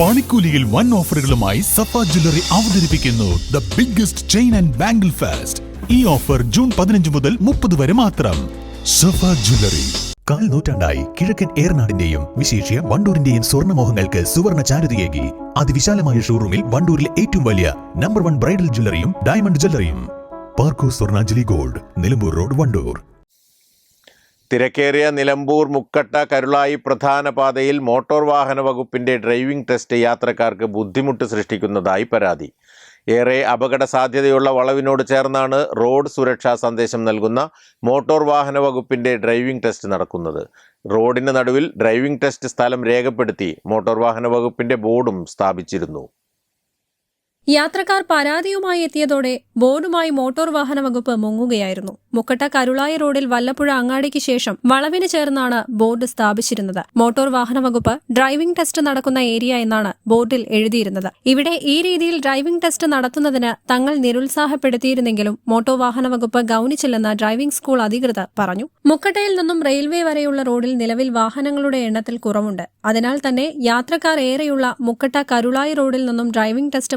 പണിക്കൂലിയിൽ വൺ ഓഫറുകളുമായി സഫ ജ്വല്ലറി അവതരിപ്പിക്കുന്നു the biggest chain and bangle fest ഈ ഓഫർ ജൂൺ പതിനഞ്ച് മുതൽ മുപ്പത് വരെ മാത്രം. സഫ ജ്വല്ലറി. കാൽ നൂറ്റാണ്ടായി കിഴക്കൻ ഏറനാടിന്റെയും വിശേഷ്യ വണ്ടൂരിന്റെയും സ്വർണമോഹങ്ങൾക്ക് സുവർണ ചാരുതയേകി. അതിവിശാലമായ ഷോറൂമിൽ വണ്ടൂരിലെ ഏറ്റവും വലിയ നമ്പർ വൺ ബ്രൈഡൽ ജ്വല്ലറിയും ഡയമണ്ട് ജ്വല്ലറിയും പാർക്കോ സ്വർണാഞ്ജലി ഗോൾഡ് നിലമ്പൂർ റോഡ് വണ്ടൂർ. തിരക്കേറിയ നിലമ്പൂർ മുക്കട്ട കരുളായി പ്രധാന പാതയിൽ മോട്ടോർ വാഹന വകുപ്പിന്റെ ഡ്രൈവിംഗ് ടെസ്റ്റ് യാത്രക്കാർക്ക് ബുദ്ധിമുട്ട് സൃഷ്ടിക്കുന്നതായി പരാതി. ഏറെ അപകട സാധ്യതയുള്ള വളവിനോട് ചേർന്നാണ് റോഡ് സുരക്ഷാ സന്ദേശം നൽകുന്ന മോട്ടോർ വാഹന വകുപ്പിന്റെ ഡ്രൈവിംഗ് ടെസ്റ്റ് നടക്കുന്നത്. റോഡിന് നടുവിൽ ഡ്രൈവിംഗ് ടെസ്റ്റ് സ്ഥലം രേഖപ്പെടുത്തി മോട്ടോർ വാഹന വകുപ്പിന്റെ ബോർഡും സ്ഥാപിച്ചിരുന്നു. യാത്രക്കാർ പരാതിയുമായി എത്തിയതോടെ ബോർഡുമായി മോട്ടോർ വാഹന വകുപ്പ് മുങ്ങുകയായിരുന്നു. മുക്കട്ട കരുളായ റോഡിൽ വല്ലപ്പുഴ അങ്ങാടിക്ക് ശേഷം വളവിന് ചേർന്നാണ് ബോർഡ് സ്ഥാപിച്ചിരുന്നത്. മോട്ടോർ വാഹന വകുപ്പ് ഡ്രൈവിംഗ് ടെസ്റ്റ് നടക്കുന്ന ഏരിയ എന്നാണ് ബോർഡിൽ എഴുതിയിരുന്നത്. ഇവിടെ ഈ രീതിയിൽ ഡ്രൈവിംഗ് ടെസ്റ്റ് നടത്തുന്നതിന് തങ്ങൾ നിരുത്സാഹപ്പെടുത്തിയിരുന്നെങ്കിലും മോട്ടോർ വാഹന വകുപ്പ് ഗൌനിച്ചില്ലെന്ന് ഡ്രൈവിംഗ് സ്കൂൾ അധികൃതർ പറഞ്ഞു. മുക്കട്ടയിൽ നിന്നും റെയിൽവേ വരെയുള്ള റോഡിൽ നിലവിൽ വാഹനങ്ങളുടെ എണ്ണത്തിൽ കുറവുണ്ട്. അതിനാൽ തന്നെ യാത്രക്കാർ ഏറെയുള്ള മുക്കട്ട കരുളായി റോഡിൽ നിന്നും ഡ്രൈവിംഗ് ടെസ്റ്റ്